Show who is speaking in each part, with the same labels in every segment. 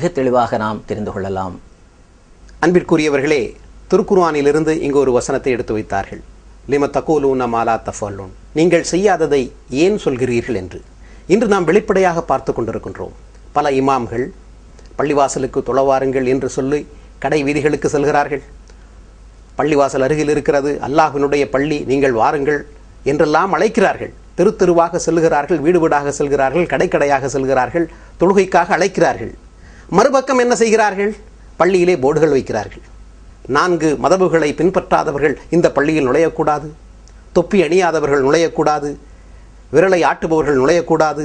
Speaker 1: மிக தெளிவாக நாம் தெரிந்து கொள்ளலாம்.
Speaker 2: அன்பிற்குரியவர்களே திருக்குர்வானிலிருந்து இங்கு ஒரு வசனத்தை எடுத்து வைத்தார்கள். லிம தகோலூன மாலா தஃபலூன் நீங்கள் செய்யாததை ஏன் சொல்கிறீர்கள் என்று. இன்று நாம் வெளிப்படையாக பார்த்து கொண்டிருக்கின்றோம். பல இமாம்கள் பள்ளிவாசலுக்கு தொலைவாருங்கள் என்று சொல்லி கடை வீதிகளுக்கு செல்கிறார்கள். பள்ளிவாசல் அருகில் இருக்கிறது அல்லாஹினுடைய பள்ளி நீங்கள் வாருங்கள் என்றெல்லாம் அழைக்கிறார்கள். தெரு தெருவாக செல்கிறார்கள் வீடு வீடாக செல்கிறார்கள் கடைக்கடையாக செல்கிறார்கள் தொழுகைக்காக அழைக்கிறார்கள். மறுபக்கம் என்ன செய்கிறார்கள்? பள்ளியிலே போர்டுகள் வைக்கிறார்கள். நான்கு மதபுகளை பின்பற்றாதவர்கள் இந்த பள்ளியில் நுழையக்கூடாது. தொப்பி அணியாதவர்கள் நுழையக்கூடாது. விரலை ஆட்டுபவர்கள் நுழையக்கூடாது.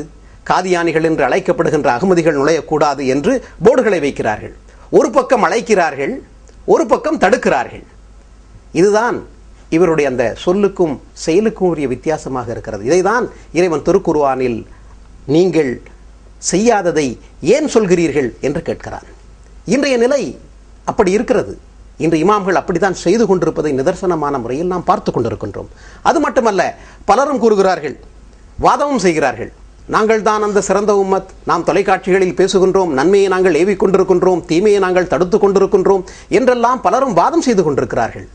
Speaker 2: காதியானிகள் என்று அழைக்கப்படுகின்ற அகமதிகள் நுழையக்கூடாது என்று போர்டுகளை வைக்கிறார்கள். ஒரு பக்கம் அழைக்கிறார்கள் ஒரு பக்கம் தடுக்கிறார்கள். இதுதான் இவருடைய அந்த சொல்லுக்கும் செயலுக்கும் உரிய வித்தியாசமாக இருக்கிறது. இதைதான் இறைவன் திருக்குருவானில் நீங்கள் செய்யாததை ஏன் சொல்கிறீர்கள் என்று கேட்கிறான். இன்றைய நிலை அப்படி இருக்கிறது. இன்று இமாம்கள் அப்படித்தான் செய்து கொண்டிருப்பதை நிதர்சனமான முறையில் நாம் பார்த்து கொண்டிருக்கின்றோம். அது மட்டுமல்ல பலரும் கூறுகிறார்கள் வாதமும் செய்கிறார்கள். நாங்கள் தான் அந்த சிறந்த உம்மத். நாம் தொலைக்காட்சிகளில் பேசுகின்றோம் நன்மையை நாங்கள் ஏவிக் கொண்டிருக்கின்றோம் தீமையை நாங்கள் தடுத்து கொண்டிருக்கின்றோம் என்றெல்லாம் பலரும் வாதம் செய்து கொண்டிருக்கிறார்கள்.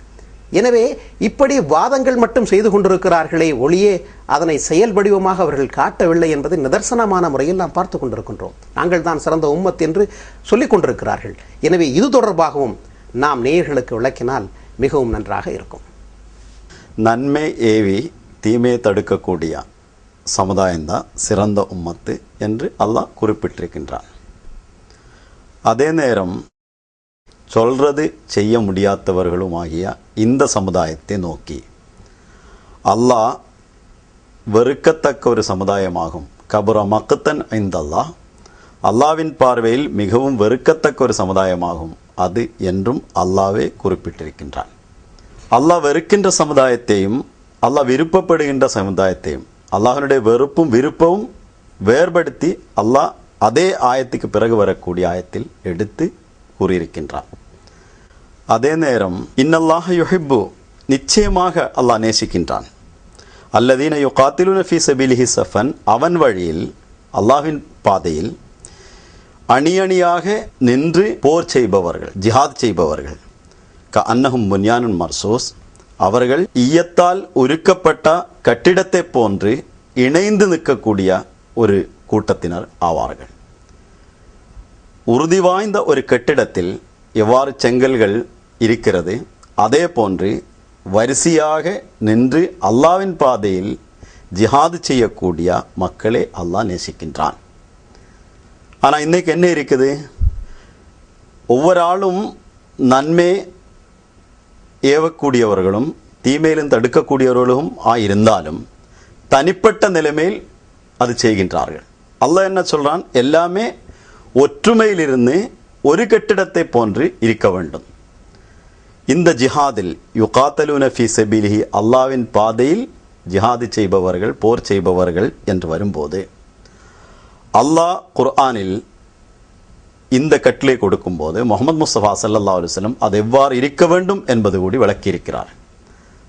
Speaker 2: எனவே இப்படி வாதங்கள் மட்டும் செய்து கொண்டிருக்கிறார்களே ஒளியே அதனை செயல் வடிவமாக அவர்கள் காட்டவில்லை என்பதை நிதர்சனமான முறையில் நாம் பார்த்து கொண்டிருக்கின்றோம். நாங்கள் தான் சிறந்த உம்மத் என்று சொல்லிக் கொண்டிருக்கிறார்கள். எனவே இது தொடர்பாகவும் நாம் நேயர்களுக்கு விளக்கினால் மிகவும் நன்றாக இருக்கும்.
Speaker 3: நன்மை ஏவி தீமையை தடுக்கக்கூடிய சமுதாயம்தான் சிறந்த உம்மத்து என்று அல்லாஹ் குறிப்பிட்டிருக்கின்றான். அதே நேரம் சொல்றது செய்ய முடியாதவர்களும் ஆகிய இந்த சமுதாயத்தை நோக்கி. அல்லாஹ் வெறுக்கத்தக்க ஒரு சமுதாயமாகும். கபுர மக்குத்தன் ஐந்தல்லாஹ் அல்லாவின் பார்வையில் மிகவும் வெறுக்கத்தக்க ஒரு சமுதாயமாகும். அது என்றும் அல்லாவே குறிப்பிட்டிருக்கின்றான். அல்லாஹ் வெறுக்கின்ற சமுதாயத்தையும் அல்லாஹ் விருப்பப்படுகின்ற சமுதாயத்தையும் அல்லாஹனுடைய வெறுப்பும் விருப்பமும் வேறுபடுத்தி அல்லாஹ் அதே ஆயத்துக்கு பிறகு வரக்கூடிய ஆயத்தில் எடுத்து கூறியிருக்கின்றான். அதே நேரம் இன்னல்லாஹ யுஹிப்பு. நிச்சயமாக அல்லாஹ் நேசிக்கின்றான். அல்லதீன யுகாத்திலுன நஃபி சபிலிஹி சஃபன். அவன் வழியில் அல்லாஹின் பாதையில் அணி அணியாக நின்று போர் செய்பவர்கள் ஜிஹாத் செய்பவர்கள் க அன்னஹும் புன்யானன் மர்சூஸ் அவர்கள் ஈயத்தால் உருக்கப்பட்ட கட்டிடத்தை போன்று இணைந்து நிற்கக்கூடிய ஒரு கூட்டத்தினர் ஆவார்கள். உறுதி வாய்ந்த ஒரு கட்டிடத்தில் எவ்வாறு செங்கல்கள் இருக்கிறது. அதே போன்று வரிசையாக நின்று அல்லாவின் பாதையில் ஜிஹாது செய்யக்கூடிய மக்களை அல்லாஹ் நேசிக்கின்றான். ஆனால் இன்னைக்கு என்ன இருக்குது? ஒவ்வொரு ஆளும் நன்மை ஏவக்கூடியவர்களும் தீமையிலும் தடுக்கக்கூடியவர்களும் ஆயிருந்தாலும் தனிப்பட்ட நிலைமையில் அது செய்கின்றார்கள். அல்லாஹ் என்ன சொல்கிறான் எல்லாமே ஒற்றுமையிலிருந்து ஒரு கட்டிடத்தை போன்று இருக்க வேண்டும். இந்த ஜிஹாதில் யுகாத்தலூன ஃபி செபிலிஹி அல்லாவின் பாதையில் ஜிஹாது செய்பவர்கள் போர் செய்பவர்கள் என்று வரும்போது அல்லாஹ் குர்ஆனில் இந்த கட்டளை கொடுக்கும்போது முகமது முஸ்தபா சல்லா அலுவலம் அது எவ்வாறு இருக்க வேண்டும் என்பது கூடி விளக்கியிருக்கிறார்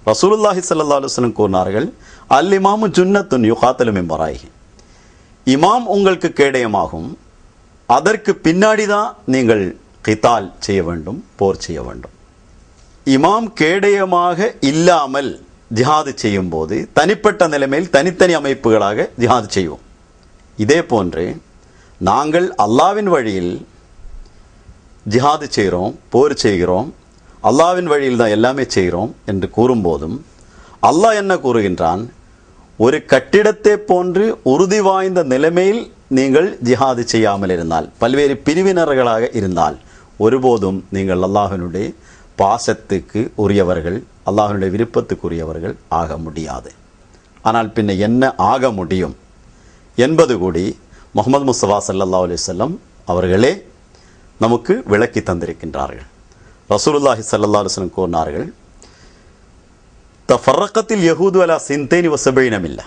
Speaker 3: ரசூலுல்லாஹி சல்லா அலுவலம் கூறினார்கள் அல் இமாமு ஜுன்னத்துன் யுகாத்தலும் எம்பராகி இமாம் உங்களுக்கு கேடயமாகும் அதற்கு பின்னாடி தான் நீங்கள் கிதால் செய்ய வேண்டும் போர் செய்ய வேண்டும் இமாம் கேடயமாக இல்லாமல் ஜிஹாது செய்யும் போது தனிப்பட்ட நிலைமையில் தனித்தனி அமைப்புகளாக ஜிஹாது செய்வோம். இதே போன்று நாங்கள் அல்லாவின் வழியில் ஜிஹாது செய்கிறோம் போர் செய்கிறோம் அல்லாவின் வழியில் தான் எல்லாமே செய்கிறோம் என்று கூறும்போதும் அல்லாஹ் என்ன கூறுகின்றான்? ஒரு கட்டிடத்தை போன்று உறுதி வாய்ந்த நிலைமையில் நீங்கள் ஜிஹாது செய்யாமல் இருந்தால் பல்வேறு பிரிவினர்களாக இருந்தால் ஒருபோதும் நீங்கள் அல்லாஹினுடைய பாசத்துக்கு உரியவர்கள் அல்லாஹனுடைய விருப்பத்துக்குரியவர்கள் ஆக முடியாது. ஆனால் பின்ன என்ன ஆக முடியும் என்பது கூடி முகமது முஸ்தபா சல்லா அலிசல்லம் அவர்களே நமக்கு விளக்கி தந்திருக்கின்றார்கள். ரசூலுல்லாஹி சல்லா அலுவலம் கூறினார்கள் தஃபரக்கத்தில் யஹூது அலா சிந்தேனி வசபைனமில்ல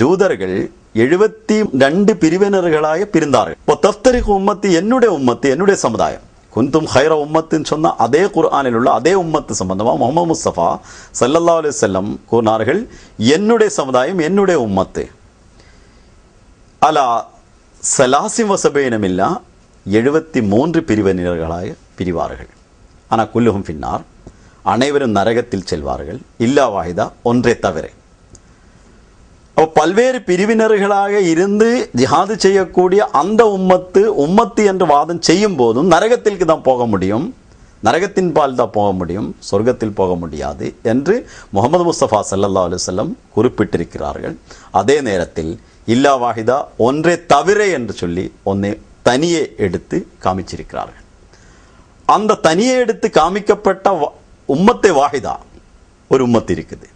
Speaker 3: ஜூதர்கள் எழுபத்தி ரெண்டு பிரிவினர்களாக பிரிந்தார்கள். இப்போ தஃப்தரிக்கு உம்மத்து என்னுடைய உம்மத்து என்னுடைய சமுதாயம். குந்தும் ஹைர உம்மத்துன்னு சொன்ன அதே குர்ஆனில் உள்ள அதே உம்மத்து சம்பந்தமாக முகமது முஸ்தபா சல்லல்லா அலி செல்லம் கூறினார்கள் என்னுடைய சமுதாயம் என்னுடைய உம்மத்து. அலா சலாசிம் வசபேனமில்லா எழுபத்தி மூன்று பிரிவினர்களாக பிரிவார்கள். ஆனால் குல்லுகும் பின்னார் அனைவரும் நரகத்தில் செல்வார்கள். இல்லா வாஹிதா ஒன்றே தவிர. பல்வேறு பிரிவினர்களாக இருந்து ஜிஹாது செய்யக்கூடிய அந்த உம்மத்து உம்மத்து என்று வாதம் செய்யும் போதும் நரகத்திற்கு தான் போக முடியும். நரகத்தின் பால் தான் போக முடியும். சொர்க்கத்தில் போக முடியாது என்று முகமது முஸ்தபா சல்லல்லா அலுவலம் குறிப்பிட்டிருக்கிறார்கள். அதே நேரத்தில் இல்லா வாஹிதா ஒன்றே தவிர என்று சொல்லி ஒன்னே தனியே எடுத்து காமிச்சிருக்கிறார்கள். அந்த தனியே எடுத்து காமிக்கப்பட்ட வ- உம்மத்தை வாஹிதா. ஒரு உம்மத்து இருக்குது.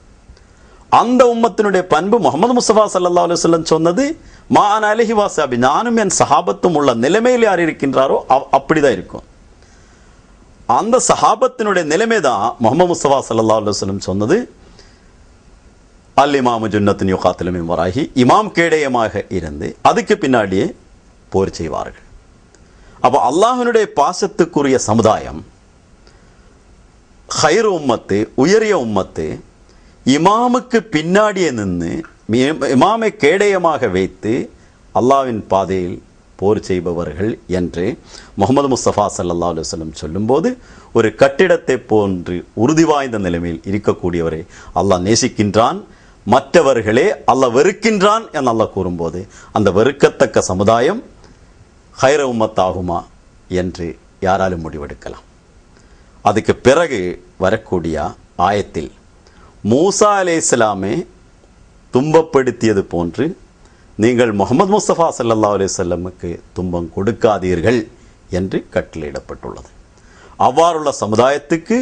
Speaker 3: அந்த உம்மத்தினுடைய பண்பு முகமது முஸ்தபா சல்லா அலுவலம் சொன்னது மான் அலஹி வாசாபி நானும் என் சஹாபத்தும் உள்ள நிலைமையில் யார் இருக்கின்றாரோ அப்படிதான் இருக்கும் அந்த சஹாபத்தினுடைய நிலைமை தான் முகமது முஸ்தபா சல்லா அலுவலம் சொன்னது அல் இமாமு ஜுன்னத்தின் யுகாத்திலும் வராகி இமாம் கேடயமாக இருந்து அதுக்கு பின்னாடியே போர் செய்வார்கள் அப்போ அல்லாஹ்வினுடைய பாசத்துக்குரிய சமுதாயம் ஹைர் உம்மத்து உயரிய உம்மத்து இமாமுக்கு பின்னாடியே நின்று இமாமை கேடயமாக வைத்து அல்லாவின் பாதையில் போர் செய்பவர்கள் என்று முகமது முஸ்தபா சல்லா அலுவலம் சொல்லும்போது ஒரு கட்டிடத்தை போன்று உறுதி வாய்ந்த நிலைமையில் இருக்கக்கூடியவரை அல்லாஹ் நேசிக்கின்றான் மற்றவர்களே அல்லாஹ் வெறுக்கின்றான் என அல்லாஹ் கூறும்போது அந்த வெறுக்கத்தக்க சமுதாயம் ஹைர உம்மத்தாகுமா என்று யாராலும் முடிவெடுக்கலாம். அதுக்கு பிறகு வரக்கூடிய ஆயத்தில் மூசா அலே இஸ்லாமே துன்பப்படுத்தியது போன்று நீங்கள் முகமது முஸ்தபா சல்லா அலைஹி வஸல்லமுக்கு துன்பம் கொடுக்காதீர்கள் என்று கட்டளையிடப்பட்டுள்ளது. அவ்வாறுள்ள சமுதாயத்துக்கு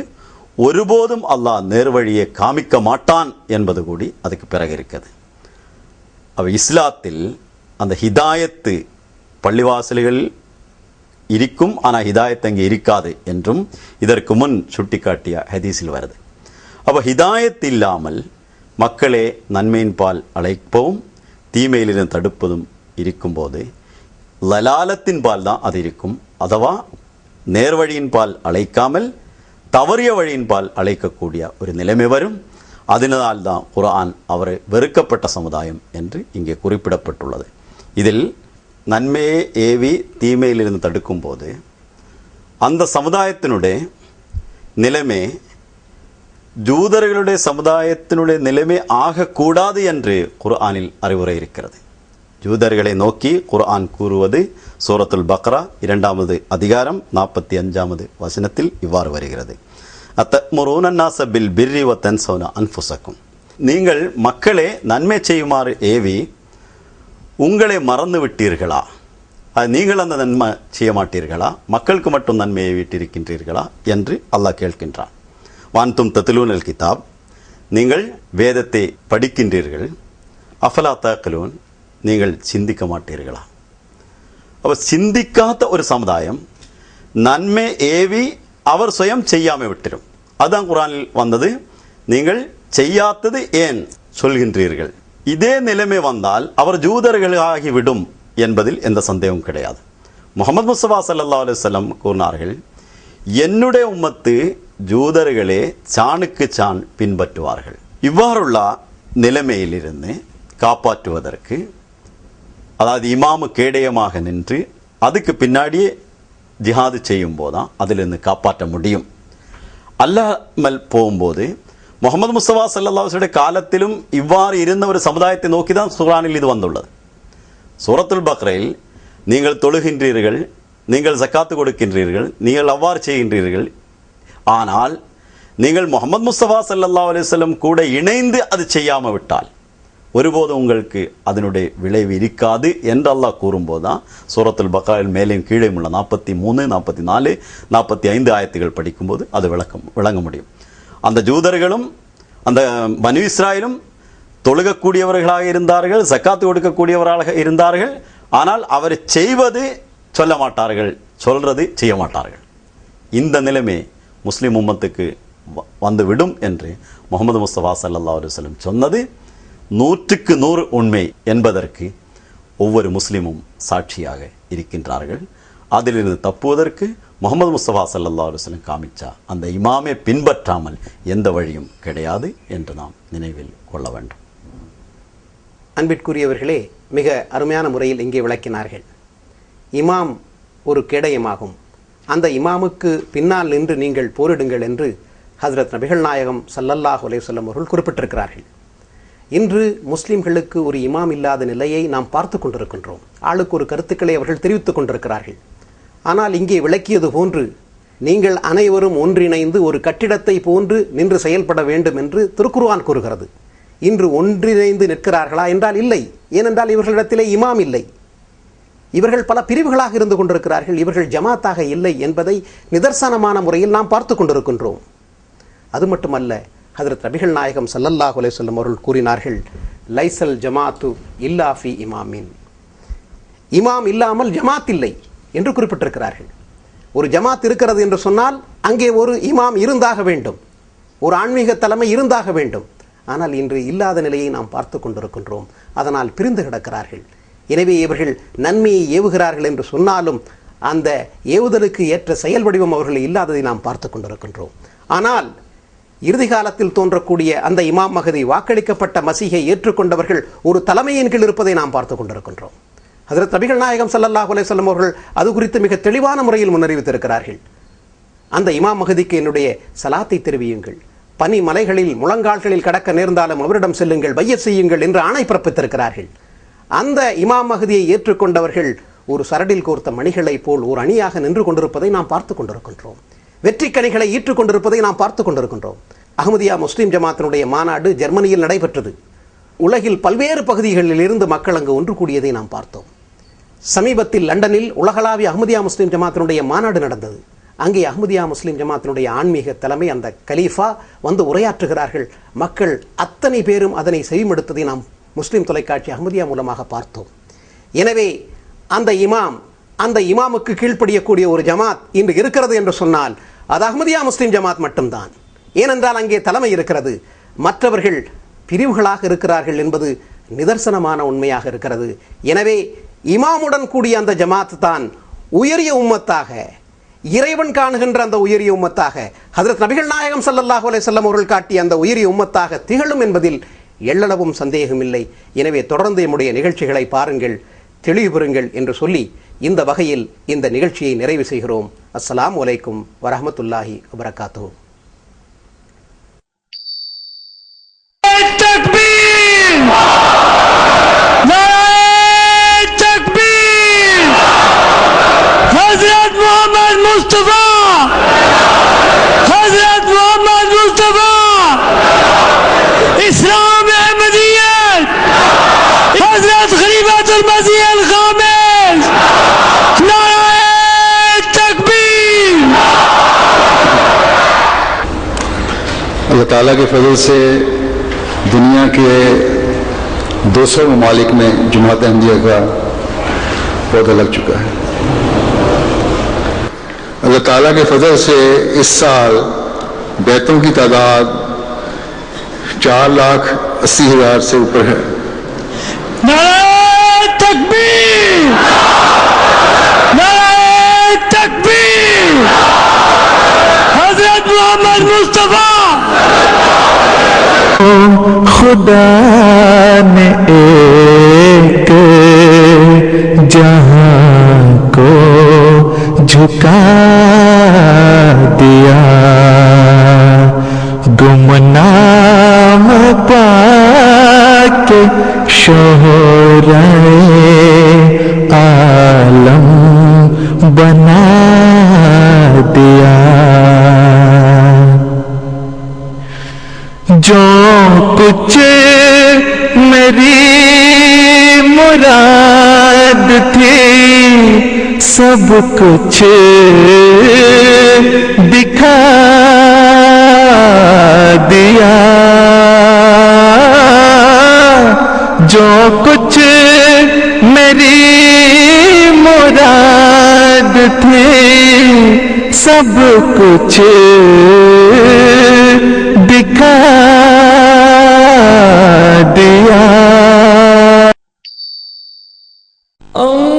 Speaker 3: ஒருபோதும் அல்லாஹ் நேர்வழியை காமிக்க மாட்டான் என்பது கூடி அதுக்கு பிறகு இருக்குது. அவ இஸ்லாத்தில் அந்த ஹிதாயத்து பள்ளிவாசல்கள் இருக்கும் ஆனால் ஹிதாயத் அங்கே இருக்காது என்றும் இதற்கு முன் சுட்டிக்காட்டிய ஹதீஸில் வருது. அப்போ ஹிதாயத் இல்லாமல் மக்களே நன்மையின் பால் அழைப்பவும் தீமையிலிருந்து தடுப்பதும் இருக்கும்போது லலாலத்தின் பால் தான் அது இருக்கும். அதுவா? நேர்வழியின் பால் அழைக்காமல் தவறிய வழியின் பால் அழைக்கக்கூடிய ஒரு நிலைமை வரும். அதனால் தான் குரான் அவர் வெறுக்கப்பட்ட சமுதாயம் என்று இங்கே குறிப்பிடப்பட்டுள்ளது. இதில் நன்மையை ஏவி தீமையிலிருந்து தடுக்கும்போது அந்த சமுதாயத்தினுடைய நிலைமை ஜூதர்களுடைய சமுதாயத்தினுடைய நிலைமை ஆகக்கூடாது என்று குர்ஆனில் அறிவுரை இருக்கிறது. ஜூதர்களை நோக்கி குர்ஆன் கூறுவது சூரத்துல் பக்ரா இரண்டாவது அதிகாரம் நாற்பத்தி அஞ்சாவது வசனத்தில் இவ்வாறு வருகிறது. அத்த முருனன்னாச பில் பிர்ரி வ தன்சௌன நீங்கள் மக்களே நன்மை செய்யுமாறு ஏவி உங்களை மறந்து விட்டீர்களா? அது நீங்கள் அந்த நன்மை செய்ய மாட்டீர்களா? மக்களுக்கு மட்டும் நன்மையை விட்டிருக்கின்றீர்களா? என்று அல்லாஹ் கேட்கின்றான். வான்தும் தத்துலூனல் கிதாப். நீங்கள் வேதத்தை படிக்கின்றீர்கள். அஃபலா தாக்கலூன். நீங்கள் சிந்திக்க மாட்டீர்களா? அப்போ சிந்திக்காத ஒரு சமுதாயம் நன்மை ஏவி அவர் சுயம் செய்யாமல் விட்டிரும் அதுதான் குரானில் வந்தது. நீங்கள் செய்யாத்தது ஏன் சொல்கின்றீர்கள்? இதே நிலைமை வந்தால் அவர் ஜூதர்களாகிவிடும் என்பதில் எந்த சந்தேகமும் கிடையாது. முகமது முஸ்தபா சல்லா அலுவலம் கூறினார்கள் என்னுடைய உம்மத்து ஜூதர்களே சாணுக்கு சான் பின்பற்றுவார்கள். இவ்வாறுள்ள நிலைமையிலிருந்து காப்பாற்றுவதற்கு அதாவது இமாமு கேடயமாக நின்று அதுக்கு பின்னாடியே ஜிஹாது செய்யும் போதான் அதிலிருந்து காப்பாற்ற முடியும். அல்லாமல் போகும்போது முகமது முஸ்தபா சல்லாஹுடைய காலத்திலும் இவ்வாறு இருந்த ஒரு சமுதாயத்தை நோக்கி தான் சுரானில் இது வந்துள்ளது. சூரத்துல் பக்ரையில் நீங்கள் தொழுகின்றீர்கள் நீங்கள் சக்காத்து கொடுக்கின்றீர்கள் நீங்கள் அவ்வாறு செய்கின்றீர்கள் ஆனால் நீங்கள் முகமது முஸ்தபா சல்லா அலிஸ்லம் கூட இணைந்து அது செய்யாமல் விட்டால் ஒருபோதும் உங்களுக்கு அதனுடைய விளைவு இருக்காது என்று அல்லாஹ் கூறும்போது தான் சூரத்துல் பக்ராவில் மேலேயும் கீழே உள்ள நாற்பத்தி மூணு நாற்பத்தி நாலு நாற்பத்தி ஐந்து ஆயத்துகள் படிக்கும்போது அது விளக்கம் விளங்க முடியும் அந்த ஜூதர்களும் அந்த பனு இஸ்ராயிலும் தொழுகக்கூடியவர்களாக இருந்தார்கள் சக்காத்து கொடுக்கக்கூடியவர்களாக இருந்தார்கள் ஆனால் அவர் செய்வது சொல்ல மாட்டார்கள் சொல்றது செய்ய மாட்டார்கள் இந்த நிலைமை முஸ்லிம் உம்மத்துக்கு வ- வந்துவிடும் என்று முகமது முஸ்தபா சல்லா அலுவலம் சொன்னது. நூற்றுக்கு நூறு உண்மை என்பதற்கு ஒவ்வொரு முஸ்லிமும் சாட்சியாக இருக்கின்றார்கள். அதிலிருந்து தப்புவதற்கு முகமது முஸ்தபா சல்லா அலுவலம் காமிச்சா அந்த இமாமை பின்பற்றாமல் எந்த வழியும் கிடையாது என்று நாம் நினைவில் கொள்ள வேண்டும்.
Speaker 2: அன்பிற்குரியவர்களே மிக அருமையான முறையில் இங்கே விளக்கினார்கள். இமாம் ஒரு கேடயமாகும். அந்த இமாமுக்கு பின்னால் நின்று நீங்கள் போரிடுங்கள் என்று ஹசரத் நபிகள் நாயகம் சல்லல்லாஹ் அலைஹி அவர்கள் குறிப்பிட்டிருக்கிறார்கள். இன்று முஸ்லிம்களுக்கு ஒரு இமாம் இல்லாத நிலையை நாம் பார்த்து கொண்டிருக்கின்றோம். ஆளுக்கு ஒரு கருத்துக்களை அவர்கள் தெரிவித்துக் கொண்டிருக்கிறார்கள். ஆனால் இங்கே விளக்கியது போன்று நீங்கள் அனைவரும் ஒன்றிணைந்து ஒரு கட்டிடத்தை போன்று நின்று செயல்பட வேண்டும் என்று திருக்குருவான் கூறுகிறது. இன்று ஒன்றிணைந்து நிற்கிறார்களா என்றால் இல்லை. ஏனென்றால் இவர்களிடத்திலே இமாம் இல்லை. இவர்கள் பல பிரிவுகளாக இருந்து கொண்டிருக்கிறார்கள். இவர்கள் ஜமாத்தாக இல்லை என்பதை நிதர்சனமான முறையில் நாம் பார்த்து கொண்டிருக்கின்றோம். அது மட்டுமல்ல ஹதரத் நபிகள் நாயகம் ஸல்லல்லாஹு அலைஹி வஸல்லம் அவர்கள் கூறினார்கள் லைசல் ஜமாத்து இல்லாஃபி இமாமின். இமாம் இல்லாமல் ஜமாத் இல்லை என்று குறிப்பிட்டிருக்கிறார்கள். ஒரு ஜமாத் இருக்கிறது என்று சொன்னால் அங்கே ஒரு இமாம் இருந்தாக வேண்டும். ஒரு ஆன்மீக தலைமை இருந்தாக வேண்டும். ஆனால் இன்று இல்லாத நிலையை நாம் பார்த்து கொண்டிருக்கின்றோம். அதனால் பிரிந்து கிடக்கிறார்கள். எனவே இவர்கள் நன்மையை ஏவுகிறார்கள் என்று சொன்னாலும் அந்த ஏவுதலுக்கு ஏற்ற செயல் வடிவம் அவர்கள் இல்லாததை நாம் பார்த்து கொண்டிருக்கின்றோம். ஆனால் இறுதி காலத்தில் தோன்றக்கூடிய அந்த இமாம் மகதி வாக்களிக்கப்பட்ட மசீகை ஏற்றுக்கொண்டவர்கள் ஒரு தலைமையின் கீழ் இருப்பதை நாம் பார்த்து கொண்டிருக்கின்றோம். அதில் தபிகள் நாயகம் ஸல்லல்லாஹு அலைஹி அவர்கள் அது குறித்து மிக தெளிவான முறையில் முன்னறிவித்திருக்கிறார்கள். அந்த இமாம் மகதிக்கு என்னுடைய சலாத்தை தெரிவியுங்கள். பனி மலைகளில் முழங்கால்களில் கடக்க நேர்ந்தாலும் அவரிடம் செல்லுங்கள் பைய செய்யுங்கள் என்று ஆணை பிறப்பித்திருக்கிறார்கள். அந்த இமாம் மகதியை ஏற்றுக்கொண்டவர்கள் ஒரு சரடில் கோர்த்த மணிகளைப் போல் ஒரு அணியாக நின்று கொண்டிருப்பதை நாம் பார்த்து கொண்டிருக்கின்றோம். வெற்றி கனிகளை ஈற்றுக் கொண்டிருப்பதை நாம் பார்த்து கொண்டிருக்கின்றோம். அகமதியா முஸ்லீம் ஜமாத்தினுடைய மாநாடு ஜெர்மனியில் நடைபெற்றது. உலகில் பல்வேறு பகுதிகளில் இருந்து மக்கள் அங்கு ஒன்று கூடியதை நாம் பார்த்தோம். சமீபத்தில் லண்டனில் உலகளாவிய அகமதியா முஸ்லீம் ஜமாத்தினுடைய மாநாடு நடந்தது. அங்கே அகமதியா முஸ்லீம் ஜமாத்தினுடைய ஆன்மீக தலைமை அந்த கலீஃபா வந்து உரையாற்றுகிறார்கள். மக்கள் அத்தனை பேரும் அதனை செவிமடுத்ததை நாம் முஸ்லிம் தொலைக்காட்சி அஹ்மதியா மூலமாக பார்த்தோம். எனவே அந்த இமாம் அந்த இமாமுக்கு கீழ்ப்படியக்கூடிய ஒரு ஜமாத் இன்று இருக்கிறது என்று சொன்னால் அது அஹ்மதியா முஸ்லிம் ஜமாத் மட்டும்தான். ஏனென்றால் அங்கே தலைமை இருக்கிறது. மற்றவர்கள் பிரிவுகளாக இருக்கிறார்கள் என்பது நிதர்சனமான உண்மையாக இருக்கிறது. எனவே இமாமுடன் கூடிய அந்த ஜமாத் தான் உயரிய உம்மத்தாக இறைவன் காணுகின்ற அந்த உயரிய உம்மத்தாக ஹதரத் நபிகள் நாயகம் சல்லல்லாஹு அலைஹி செல்லம் அவர்கள் காட்டிய அந்த உயரிய உம்மத்தாக திகழும் என்பதில் எள்ளளவும் சந்தேகமில்லை. எனவே தொடர்ந்து எம்முடைய நிகழ்ச்சிகளை பாருங்கள் தெளிவு பெறுங்கள் என்று சொல்லி இந்த வகையில் இந்த நிகழ்ச்சியை நிறைவு செய்கிறோம். அஸ்லாம் வலைக்கும் வரஹ்மத்துல்லாஹி வபரகாத்துஹு.
Speaker 4: ताला के फजल से दुनिया के 200 ममालिक में जमात अहमदिया का पौधा लग चुका है। अल्लाह ताला के फजल से इस साल बैतों की तादाद चार लाख अस्सी हज़ार से ऊपर है।
Speaker 5: तकबीर! हज़रत मोहम्मद मुस्तफ़ा
Speaker 6: खुदा ने एक जहाँ को झुका सब कुछ दिखा दिया। जो कुछ मेरी मुराद थे सब कुछ दिखा दिया।
Speaker 7: Oh.